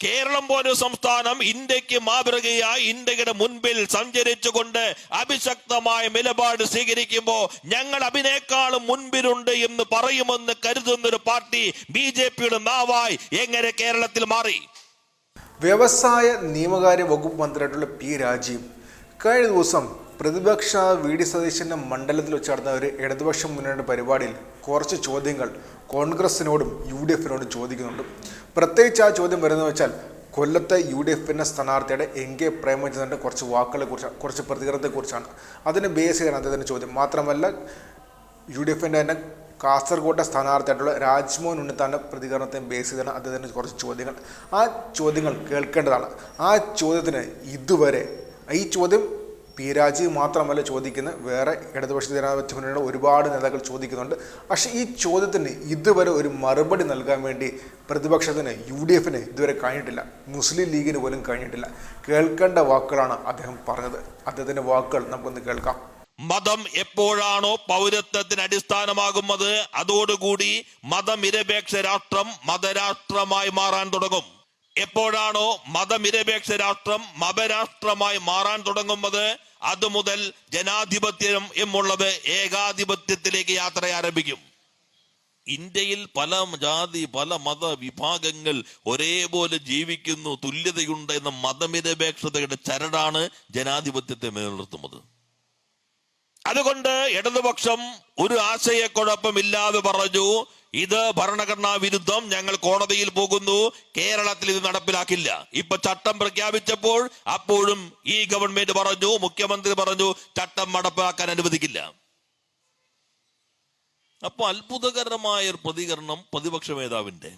കേരളം പോലെ സംസ്ഥാനം ഇന്ത്യയ്ക്ക് മാതൃകയായി ഇന്ത്യയുടെ മുൻപിൽ സഞ്ചരിച്ചുകൊണ്ട് അഭിശക്തമായ നിലപാട് സ്വീകരിക്കുമ്പോൾ ഞങ്ങൾ അതിനേക്കാളും മുൻപിലുണ്ട് എന്ന് പറയുമെന്ന് കരുതുന്ന ഒരു പാർട്ടി ബി ജെ പിയുടെ നാവായി എങ്ങനെ കേരളത്തിൽ മാറി? വ്യവസായ നിയമകാര്യ വകുപ്പ് മന്ത്രിയായിട്ടുള്ള പി രാജീവ് കഴിഞ്ഞ ദിവസം പ്രതിപക്ഷ വി ഡി സതീശന്റെ മണ്ഡലത്തിൽ വെച്ച് നടന്ന ഒരു ഇടതുപക്ഷ മുന്നണിയുടെ പരിപാടിയിൽ കുറച്ച് ചോദ്യങ്ങൾ കോൺഗ്രസിനോടും യു ഡി എഫിനോടും ചോദിക്കുന്നുണ്ട്. പ്രത്യേകിച്ച് ആ ചോദ്യം വരുന്നത് വെച്ചാൽ കൊല്ലത്തെ യു ഡി എഫിന്റെ സ്ഥാനാർത്ഥിയുടെ എൻ കെ പ്രേമചന്ദ്രന്റെ കുറച്ച് വാക്കുകളെ കുറിച്ച് കുറച്ച് പ്രതികരണത്തെക്കുറിച്ചാണ് അതിന് ബേസ് ചെയ്താണ് അദ്ദേഹത്തിന്റെ ചോദ്യം. മാത്രമല്ല യു ഡി എഫിന്റെ തന്നെ കാസർഗോട്ടെ സ്ഥാനാർത്ഥിയായിട്ടുള്ള രാജ്മോഹൻ ഉണ്ണിത്താന്റെ പ്രതികരണത്തെ ബേസ് ചെയ്താണ് അദ്ദേഹത്തിന്റെ കുറച്ച് ചോദ്യങ്ങൾ. ആ ചോദ്യങ്ങൾ കേൾക്കേണ്ടതാണ്. ആ ചോദ്യത്തിന് ഇതുവരെ ഈ ചോദ്യം പി രാജീവ് മാത്രമല്ല ചോദിക്കുന്നത് വേറെ ഇടതുപക്ഷ ജനാധിപത്യ മുന്നണിയുടെ ഒരുപാട് നേതാക്കൾ ചോദിക്കുന്നുണ്ട്. പക്ഷേ ഈ ചോദ്യത്തിന് ഇതുവരെ ഒരു മറുപടി നൽകാൻ വേണ്ടി പ്രതിപക്ഷത്തിന് യു ഡി എഫിന് ഇതുവരെ കഴിഞ്ഞിട്ടില്ല. മുസ്ലിം ലീഗിന് പോലും കഴിഞ്ഞിട്ടില്ല. കേൾക്കേണ്ട വാക്കുകളാണ് അദ്ദേഹം പറഞ്ഞത്. അദ്ദേഹത്തിന്റെ വാക്കുകൾ നമുക്കൊന്ന് കേൾക്കാം. മതം എപ്പോഴാണോ പൗരത്വത്തിന് അടിസ്ഥാനമാകുന്നത് അതോടുകൂടി മതനിരപേക്ഷ രാഷ്ട്രം മതരാഷ്ട്രമായി മാറാൻ തുടങ്ങും. എപ്പോഴാണോ മതനിരപേക്ഷ രാഷ്ട്രം മതരാഷ്ട്രമായി മാറാൻ തുടങ്ങുന്നത് അത് മുതൽ ജനാധിപത്യം എന്നുള്ളത് ഏകാധിപത്യത്തിലേക്ക് യാത്ര ആരംഭിക്കും. ഇന്ത്യയിൽ പല ജാതി പല മത വിഭാഗങ്ങൾ ഒരേപോലെ ജീവിക്കുന്നു തുല്യതയുണ്ട് എന്ന മതനിരപേക്ഷതയുടെ ചരടാണ് ജനാധിപത്യത്തെ നിലനിർത്തുന്നത്. അതുകൊണ്ട് ഇടതുപക്ഷം ഒരു ആശയക്കുഴപ്പമില്ലാതെ പറഞ്ഞു ഇത് ഭരണഘടനാ വിരുദ്ധം ഞങ്ങൾ കോടതിയിൽ പോകുന്നു. കേരളത്തിൽ ഇത് നടപ്പിലാക്കില്ല. ഇപ്പൊ ചട്ടം പ്രഖ്യാപിച്ചപ്പോൾ അപ്പോഴും ഈ ഗവൺമെന്റ് പറഞ്ഞു മുഖ്യമന്ത്രി പറഞ്ഞു ചട്ടം നടപ്പാക്കാൻ അനുവദിക്കില്ല. അപ്പൊ അത്ഭുതകരമായ ഒരു പ്രതികരണം പ്രതിപക്ഷ മേധാവിന്റെ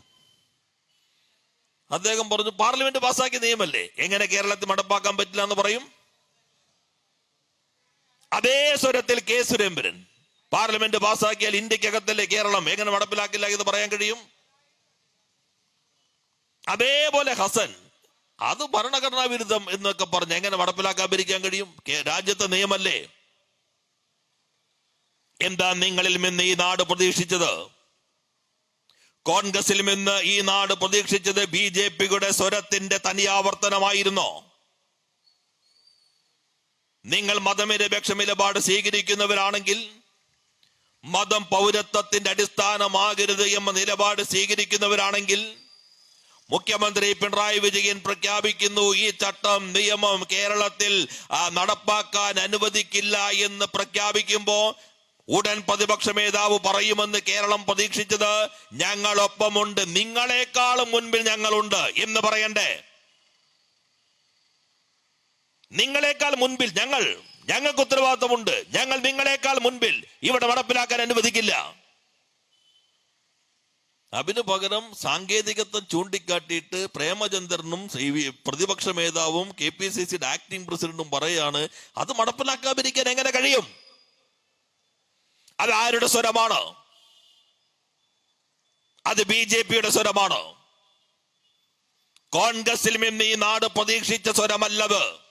അദ്ദേഹം പറഞ്ഞു പാർലമെന്റ് പാസ്സാക്കിയ നിയമല്ലേ. എങ്ങനെ കേരളത്തിൽ നടപ്പാക്കാൻ പറ്റില്ല എന്ന് പറയും? അതേ സ്വരത്തിൽ കെ സുരേന്ദ്രൻ. പാർലമെന്റ് പാസ്സാക്കിയാൽ ഇന്ത്യക്കകത്തല്ലേ കേരളം? എങ്ങനെ നടപ്പിലാക്കില്ല എന്ന് പറയാൻ കഴിയും? അതേപോലെ ഹസൻ അത് ഭരണഘടനാ വിരുദ്ധം എന്നൊക്കെ പറഞ്ഞ് എങ്ങനെ നടപ്പിലാക്കാതിരിക്കാൻ കഴിയും? രാജ്യത്തെ നിയമല്ലേ? എന്താ നിങ്ങളിൽ നിന്ന് ഈ നാട് പ്രതീക്ഷിച്ചത്? കോൺഗ്രസിൽ നിന്ന് ഈ നാട് പ്രതീക്ഷിച്ചത് ബി ജെ പിയുടെ സ്വരത്തിന്റെ തനിയാവർത്തനമായിരുന്നോ? നിങ്ങൾ മതനിരപേക്ഷ നിലപാട് സ്വീകരിക്കുന്നവരാണെങ്കിൽ മതം പൗരത്വത്തിന്റെ അടിസ്ഥാനമാകരുത് എന്ന നിലപാട് സ്വീകരിക്കുന്നവരാണെങ്കിൽ മുഖ്യമന്ത്രി പിണറായി വിജയൻ പ്രഖ്യാപിക്കുന്നു ഈ ചട്ടം നിയമം കേരളത്തിൽ നടപ്പാക്കാൻ അനുവദിക്കില്ല എന്ന് പ്രഖ്യാപിക്കുമ്പോ ഉടൻ പ്രതിപക്ഷ മേധാവ് പറയുമെന്ന് കേരളം പ്രതീക്ഷിച്ചത് ഞങ്ങളൊപ്പമുണ്ട് നിങ്ങളെക്കാളും മുൻപിൽ ഞങ്ങളുണ്ട് എന്ന് പറയണ്ടേ? നിങ്ങളെക്കാൾ മുൻപിൽ ഞങ്ങൾ ഞങ്ങൾക്ക് ഉത്തരവാദിത്വമുണ്ട് ഞങ്ങൾ നിങ്ങളെക്കാൾ മുൻപിൽ ഇവിടെ നടപ്പിലാക്കാൻ അനുവദിക്കില്ല. അതിനു പകരം സാങ്കേതികത്വം ചൂണ്ടിക്കാട്ടിയിട്ട് പ്രേമചന്ദ്രനും പ്രതിപക്ഷ മേധാവും കെ പി സി സിയുടെ ആക്ടിംഗ് പ്രസിഡന്റും പറയാണ് അത് നടപ്പിലാക്കാതിരിക്കാൻ എങ്ങനെ കഴിയും? അത് ആരുടെ സ്വരമാണ്? അത് ബി ജെ പിയുടെ സ്വരമാണ്. കോൺഗ്രസിൽ നിന്ന് ഈ നാട് പ്രതീക്ഷിച്ച സ്വരമല്ലത്.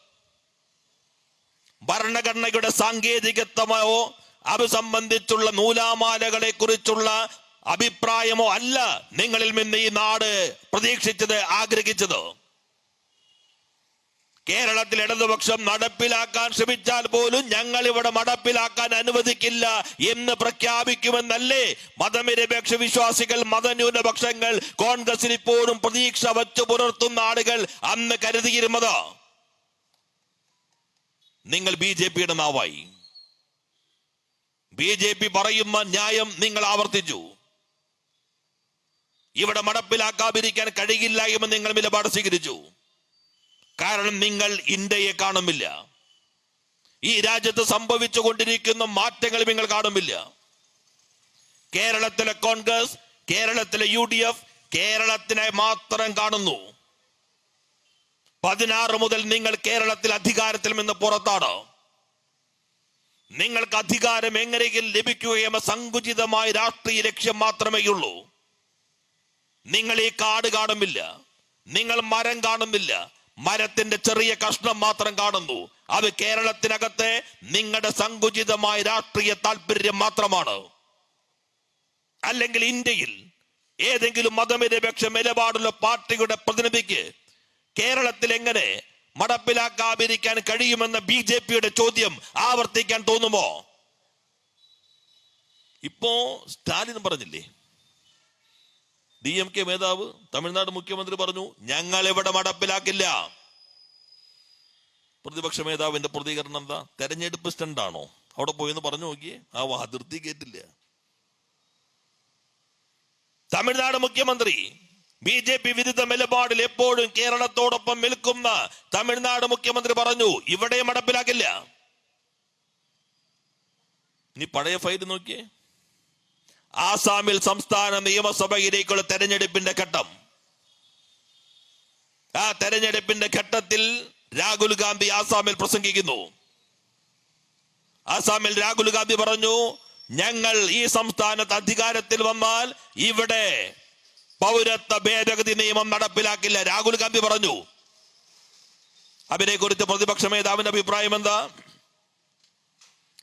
ഭരണഘടനയുടെ സാങ്കേതികത്വമോ അത് സംബന്ധിച്ചുള്ള നൂലാമാലകളെ കുറിച്ചുള്ള അഭിപ്രായമോ അല്ല നിങ്ങളിൽ നിന്ന് ഈ നാട് പ്രതീക്ഷിച്ചത് ആഗ്രഹിച്ചത്. കേരളത്തിൽ ഇടതുപക്ഷം നടപ്പിലാക്കാൻ ശ്രമിച്ചാൽ പോലും ഞങ്ങൾ ഇവിടെ നടപ്പിലാക്കാൻ അനുവദിക്കില്ല എന്ന് പ്രഖ്യാപിക്കുമെന്നല്ലേ മതനിരപേക്ഷ വിശ്വാസികൾ മതന്യൂനപക്ഷങ്ങൾ കോൺഗ്രസിൽ ഇപ്പോഴും പ്രതീക്ഷ വച്ചു പുലർത്തുന്ന ആളുകൾ അന്ന് കരുതിയിരുന്നത്. നിങ്ങൾ ബി ജെ പിയുടെ നാവായി. ബി ജെ പി പറയുന്ന ന്യായം നിങ്ങൾ ആവർത്തിച്ചു. ഇവിടെ മടപ്പിലാക്കാതിരിക്കാൻ കഴിയില്ല എന്ന് നിങ്ങൾ നിലപാട് സ്വീകരിച്ചു. കാരണം നിങ്ങൾ ഇന്ത്യയെ കാണുന്നില്ല. ഈ രാജ്യത്ത് സംഭവിച്ചു കൊണ്ടിരിക്കുന്ന മാറ്റങ്ങൾ നിങ്ങൾ കാണുന്നില്ല. കേരളത്തിലെ കോൺഗ്രസ് കേരളത്തിലെ യു ഡി എഫ് കേരളത്തിനെ മാത്രം കാണുന്നു. പതിനാറ് മുതൽ നിങ്ങൾ കേരളത്തിൽ അധികാരത്തിൽ നിന്ന് പുറത്താണ്. നിങ്ങൾക്ക് അധികാരം എങ്ങനെയെങ്കിലും ലഭിക്കുകയെന്ന സങ്കുചിതമായ രാഷ്ട്രീയ ലക്ഷ്യം മാത്രമേയുള്ളൂ നിങ്ങൾ ഈ കാട് കാണുന്നില്ല. നിങ്ങൾ മരം കാണുന്നില്ല. മരത്തിന്റെ ചെറിയ കഷ്ണം മാത്രം കാണുന്നു. അത് കേരളത്തിനകത്തെ നിങ്ങളുടെ സങ്കുചിതമായ രാഷ്ട്രീയ താല്പര്യം മാത്രമാണ്. അല്ലെങ്കിൽ ഇന്ത്യയിൽ ഏതെങ്കിലും മതനിരപേക്ഷ നിലപാടുള്ള പാർട്ടിയുടെ പ്രതിനിധിക്ക് കേരളത്തിൽ എങ്ങനെ മടപ്പിലാക്കാതിരിക്കാൻ കഴിയുമെന്ന ബി ജെ പിയുടെ ചോദ്യം ആവർത്തിക്കാൻ തോന്നുമോ? ഇപ്പോ സ്റ്റാലിൻ പറഞ്ഞില്ലേ? ഡി എം കെ നേതാവ് തമിഴ്നാട് മുഖ്യമന്ത്രി പറഞ്ഞു ഞങ്ങൾ ഇവിടെ മടപ്പിലാക്കില്ല. പ്രതിപക്ഷ മേധാവിന്റെ പ്രതികരണം എന്താ? തെരഞ്ഞെടുപ്പ് സ്റ്റണ്ടാണോ? അവിടെ പോയെന്ന് പറഞ്ഞു നോക്കിയേ. ആ അതിർത്തി കേട്ടില്ല. തമിഴ്നാട് മുഖ്യമന്ത്രി ബി ജെ പി വിരുദ്ധ നിലപാടിൽ എപ്പോഴും കേരളത്തോടൊപ്പം നിൽക്കുന്ന തമിഴ്നാട് മുഖ്യമന്ത്രി പറഞ്ഞു ഇവിടെ നടപ്പിലാക്കില്ല ഇനി പഴയ ഫയൽ നോക്കിയേ. ആസാമിൽ സംസ്ഥാന നിയമസഭയിലേക്കുള്ള തെരഞ്ഞെടുപ്പിന്റെ ഘട്ടം. ആ തെരഞ്ഞെടുപ്പിന്റെ ഘട്ടത്തിൽ രാഹുൽ ഗാന്ധി ആസാമിൽ പ്രസംഗിക്കുന്നു. ആസാമിൽ രാഹുൽ ഗാന്ധി പറഞ്ഞു ഞങ്ങൾ ഈ സംസ്ഥാനത്ത് അധികാരത്തിൽ വന്നാൽ ഇവിടെ പൗരത്വ ഭേദഗതി നിയമം നടപ്പിലാക്കില്ല. രാഹുൽ ഗാന്ധി പറഞ്ഞു. അവരെ കുറിച്ച് പ്രതിപക്ഷ മേധാവിന്റെ അഭിപ്രായം എന്താ?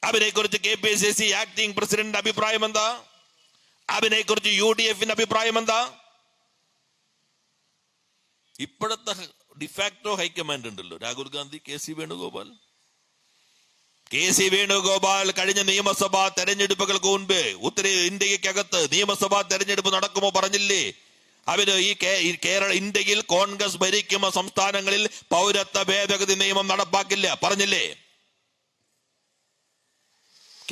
അവരെ കുറിച്ച് K P C C acting പ്രസിഡന്റിന്റെ അഭിപ്രായം എന്താ? അവനെ കുറിച്ച് യു ഡി എഫിന്റെ അഭിപ്രായം എന്താ? ഇപ്പോഴത്തെ ഡിഫാക്ടോ ഹൈക്കമാൻഡ് ഉണ്ടല്ലോ. Rahul Gandhi K C Venugopal. K C Venugopal കഴിഞ്ഞ നിയമസഭാ തെരഞ്ഞെടുപ്പുകൾക്ക് മുൻപ് ഉത്തര ഇന്ത്യക്കകത്ത് നിയമസഭാ തെരഞ്ഞെടുപ്പ് നടക്കുമോ പറഞ്ഞില്ലേ? അവർ ഈ കേരള ഇന്ത്യയിൽ കോൺഗ്രസ് ഭരിക്കുന്ന സംസ്ഥാനങ്ങളിൽ പൗരത്വ ഭേദഗതി നിയമം നടപ്പാക്കില്ല. പറഞ്ഞില്ലേ?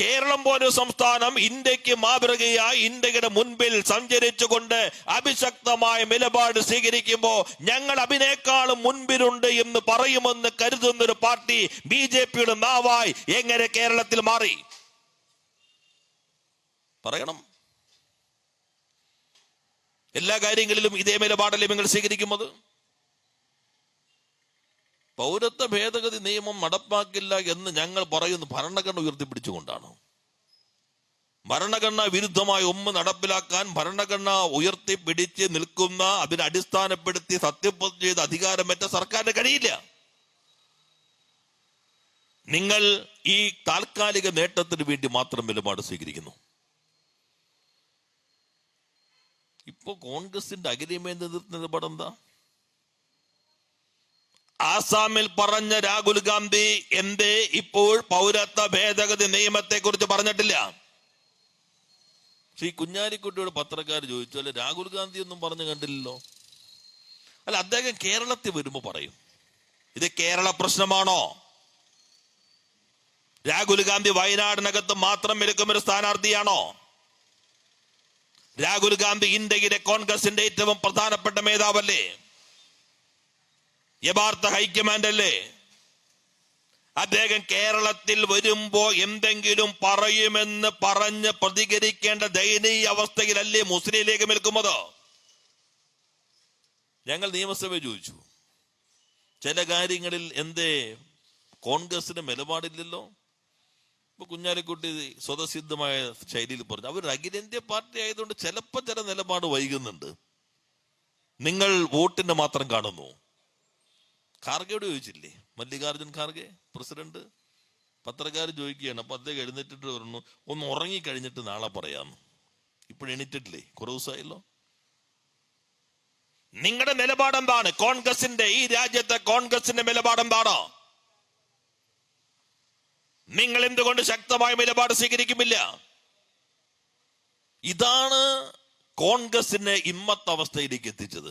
കേരളം പോലെ സംസ്ഥാനം ഇന്ത്യയ്ക്ക് മാതൃകയായി ഇന്ത്യയുടെ മുൻപിൽ സഞ്ചരിച്ചുകൊണ്ട് അഭിശക്തമായ നിലപാട് സ്വീകരിക്കുമ്പോൾ ഞങ്ങൾ അതിനേക്കാളും മുൻപിലുണ്ട് എന്ന് പറയുമെന്ന് കരുതുന്ന ഒരു പാർട്ടി ബി ജെ പിയുടെ നാവായി എങ്ങനെ കേരളത്തിൽ മാറി? പറയണം. എല്ലാ കാര്യങ്ങളിലും ഇതേ നിലപാടല്ലേ നിങ്ങൾ സ്വീകരിക്കുന്നത്? പൗരത്വ ഭേദഗതി നിയമം നടപ്പാക്കില്ല എന്ന് ഞങ്ങൾ പറയുന്നു. ഭരണഘടന ഉയർത്തിപ്പിടിച്ചുകൊണ്ടാണ്. ഭരണഘടന വിരുദ്ധമായ ഒന്ന് നടപ്പിലാക്കാൻ ഭരണഘടന ഉയർത്തിപ്പിടിച്ച് നിൽക്കുന്ന അതിനെ അടിസ്ഥാനപ്പെടുത്തി സത്യപ്രതിജ്ഞ ചെയ്ത് അധികാരമേറ്റ സർക്കാരിന് കഴിയില്ല. നിങ്ങൾ ഈ താൽക്കാലിക നേട്ടത്തിന് വേണ്ടി മാത്രം നിലപാട് സ്വീകരിക്കുന്നു. ഇപ്പോ കോൺഗ്രസിന്റെ അഗ്രിമെന്റ് നേതൃത്വ നിലപാട് എന്താ? ആസാമിൽ പറഞ്ഞ രാഹുൽ ഗാന്ധി എന്തേ ഇപ്പോൾ പൗരത്വ ഭേദഗതി നിയമത്തെ കുറിച്ച് പറഞ്ഞിട്ടില്ല? ശ്രീ കുഞ്ഞാലിക്കുട്ടിയോട് പത്രക്കാർ ചോദിച്ചു അല്ലെ രാഹുൽ ഗാന്ധി ഒന്നും പറഞ്ഞു കണ്ടില്ലല്ലോ. അല്ല അദ്ദേഹം കേരളത്തിൽ വരുമ്പോ പറയും. ഇത് കേരള പ്രശ്നമാണോ? രാഹുൽ ഗാന്ധി വയനാടിനകത്ത് മാത്രം എടുക്കുന്ന ഒരു സ്ഥാനാർത്ഥിയാണോ? രാഹുൽ ഗാന്ധി ഇന്ത്യയിലെ കോൺഗ്രസിന്റെ ഏറ്റവും പ്രധാനപ്പെട്ട മേധാവല്ലേ യഥാർത്ഥ ഹൈക്കമാൻഡ് അല്ലേ അദ്ദേഹം കേരളത്തിൽ വരുമ്പോ എന്തെങ്കിലും പറയുമെന്ന് പറഞ്ഞ് പ്രതികരിക്കേണ്ട ദയനീയ അവസ്ഥയിലല്ലേ മുസ്ലിം ലീഗ് നിൽക്കുന്നത്? ഞങ്ങൾ നിയമസഭ ചോദിച്ചു. ചില കാര്യങ്ങളിൽ എന്തേ? കോൺഗ്രസിന് നിലപാടില്ലല്ലോ. ഇപ്പൊ കുഞ്ഞാലിക്കുട്ടി സ്വതസിദ്ധമായ ശൈലിയിൽ പറഞ്ഞു. അവർ അഖിലേന്ത്യ പാർട്ടി ആയതുകൊണ്ട് ചിലപ്പോ ചില നിലപാട് വൈകുന്നുണ്ട്. നിങ്ങൾ വോട്ടിന്റെ മാത്രം കാണുന്നു. ഖാർഗെയോട് ചോദിച്ചില്ലേ? മല്ലികാർജുൻ ഖാർഗെ പ്രസിഡന്റ് പത്രക്കാർ ചോദിക്കുകയാണ്. അപ്പൊ അദ്ദേഹം എഴുന്നേറ്റിട്ട് പറഞ്ഞു ഒന്ന് ഉറങ്ങി കഴിഞ്ഞിട്ട് നാളെ പറയാന്ന് ഇപ്പോൾ എണീറ്റിട്ടില്ലേ? കുറേ ദിവസമായല്ലോ. നിങ്ങളുടെ നിലപാട് എന്താണ് കോൺഗ്രസിന്റെ ഈ രാജ്യത്തെ കോൺഗ്രസിന്റെ നിലപാട് എന്താണ് നിങ്ങൾ എന്തുകൊണ്ട് ശക്തമായ നിലപാട് സ്വീകരിക്കുമില്ല ഇതാണ് കോൺഗ്രസിനെ ഇമ്മത്തവസ്ഥയിലേക്ക് എത്തിച്ചത്.